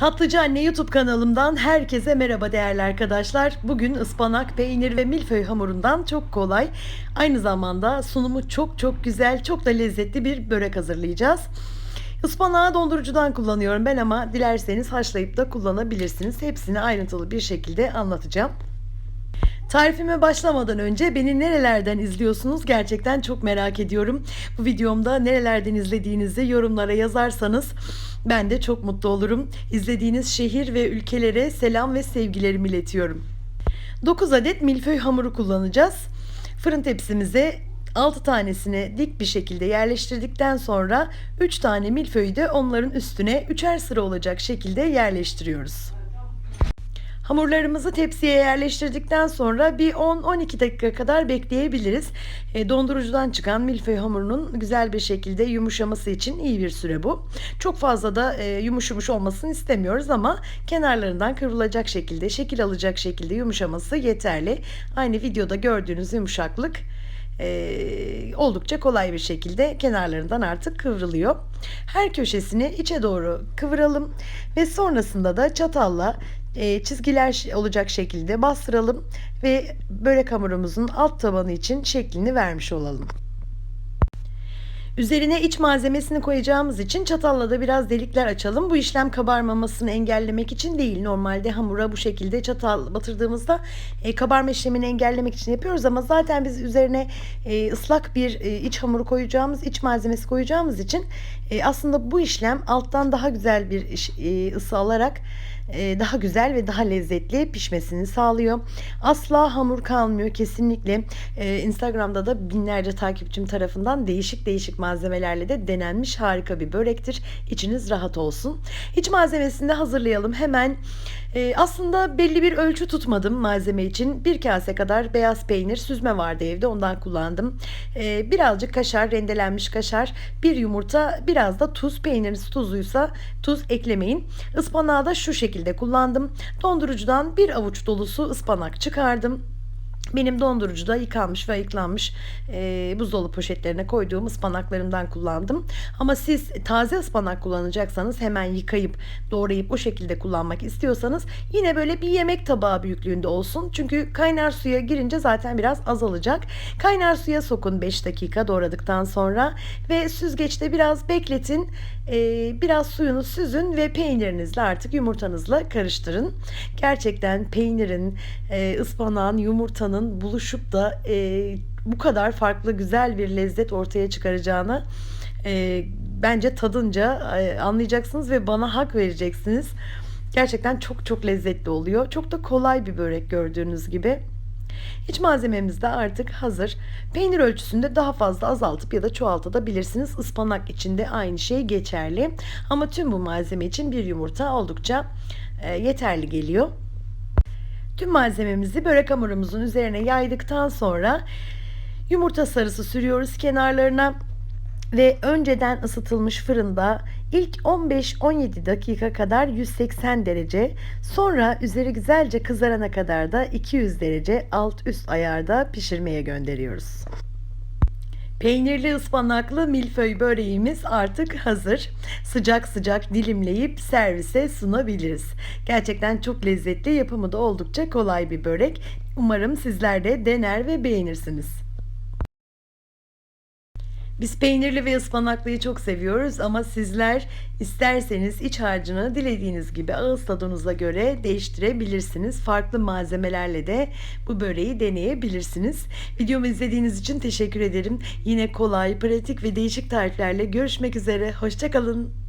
Tatlıcı Anne YouTube kanalımdan herkese merhaba değerli arkadaşlar. Bugün ıspanak, peynir ve milföy hamurundan çok kolay, aynı zamanda sunumu çok çok güzel, çok da lezzetli bir börek hazırlayacağız. Ispanağı dondurucudan kullanıyorum ben ama dilerseniz haşlayıp da kullanabilirsiniz. Hepsini ayrıntılı bir şekilde anlatacağım. Tarifime başlamadan önce beni nerelerden izliyorsunuz gerçekten çok merak ediyorum. Bu videomda nerelerden izlediğinizi yorumlara yazarsanız ben de çok mutlu olurum. İzlediğiniz şehir ve ülkelere selam ve sevgilerimi iletiyorum. 9 adet milföy hamuru kullanacağız. Fırın tepsimize 6 tanesini dik bir şekilde yerleştirdikten sonra 3 tane milföyü de onların üstüne üçer sıra olacak şekilde yerleştiriyoruz. Hamurlarımızı tepsiye yerleştirdikten sonra bir 10-12 dakika kadar bekleyebiliriz. E, dondurucudan çıkan milföy hamurunun güzel bir şekilde yumuşaması için iyi bir süre bu. Çok fazla da e, yumuşamış olmasını istemiyoruz ama kenarlarından kıvrılacak şekilde, şekil alacak şekilde yumuşaması yeterli. Aynı videoda gördüğünüz yumuşaklık e, oldukça kolay bir şekilde kenarlarından artık kıvrılıyor. Her köşesini içe doğru kıvıralım ve sonrasında da çatalla e, çizgiler olacak şekilde bastıralım ve börek hamurumuzun alt tabanı için şeklini vermiş olalım. Üzerine iç malzemesini koyacağımız için çatalla da biraz delikler açalım. Bu işlem kabarmamasını engellemek için değil. Normalde hamura bu şekilde çatal batırdığımızda e, kabarma işlemini engellemek için yapıyoruz ama zaten biz üzerine e, ıslak bir e, iç hamuru koyacağımız, iç malzemesi koyacağımız için e, aslında bu işlem alttan daha güzel bir iş, e, ısı alarak e, daha güzel ve daha lezzetli pişmesini sağlıyor. Asla hamur kalmıyor kesinlikle. E, Instagram'da da binlerce takipçim tarafından değişik değişik malzemelerle de denenmiş harika bir börektir. İçiniz rahat olsun. İç malzemesini de hazırlayalım. Hemen e, aslında belli bir ölçü tutmadım malzeme için. Bir kase kadar beyaz peynir süzme vardı evde ondan kullandım. E, birazcık kaşar rendelenmiş kaşar, bir yumurta, biraz da tuz. Peyniriniz tuzluysa tuz eklemeyin. Ispanağı da şu şekilde kullandım. Dondurucudan bir avuç dolusu ıspanak çıkardım. Benim dondurucuda yıkanmış ve ayıklanmış e, buzdolabı poşetlerine koyduğum ıspanaklarımdan kullandım. Ama siz taze ıspanak kullanacaksanız hemen yıkayıp doğrayıp o şekilde kullanmak istiyorsanız yine böyle bir yemek tabağı büyüklüğünde olsun. Çünkü kaynar suya girince zaten biraz azalacak. Kaynar suya sokun 5 dakika doğradıktan sonra ve süzgeçte biraz bekletin. E, biraz suyunu süzün ve peynirinizle artık yumurtanızla karıştırın. Gerçekten peynirin, e, ıspanağın, yumurtanın buluşup da e, bu kadar farklı güzel bir lezzet ortaya çıkaracağını e, bence tadınca e, anlayacaksınız ve bana hak vereceksiniz. Gerçekten çok çok lezzetli oluyor. Çok da kolay bir börek gördüğünüz gibi. İç malzememiz de artık hazır. Peynir ölçüsünde daha fazla azaltıp ya da çoğaltabilirsiniz. Ispanak için de aynı şey geçerli. Ama tüm bu malzeme için bir yumurta oldukça e, yeterli geliyor. Tüm malzememizi börek hamurumuzun üzerine yaydıktan sonra yumurta sarısı sürüyoruz kenarlarına ve önceden ısıtılmış fırında ilk 15-17 dakika kadar 180 derece sonra üzeri güzelce kızarana kadar da 200 derece alt üst ayarda pişirmeye gönderiyoruz. Peynirli ıspanaklı milföy böreğimiz artık hazır. Sıcak sıcak dilimleyip servise sunabiliriz. Gerçekten çok lezzetli, yapımı da oldukça kolay bir börek. Umarım sizler de dener ve beğenirsiniz. Biz peynirli ve ıspanaklıyı çok seviyoruz ama sizler isterseniz iç harcını dilediğiniz gibi ağız tadınıza göre değiştirebilirsiniz. Farklı malzemelerle de bu böreği deneyebilirsiniz. Videomu izlediğiniz için teşekkür ederim. Yine kolay, pratik ve değişik tariflerle görüşmek üzere. Hoşçakalın.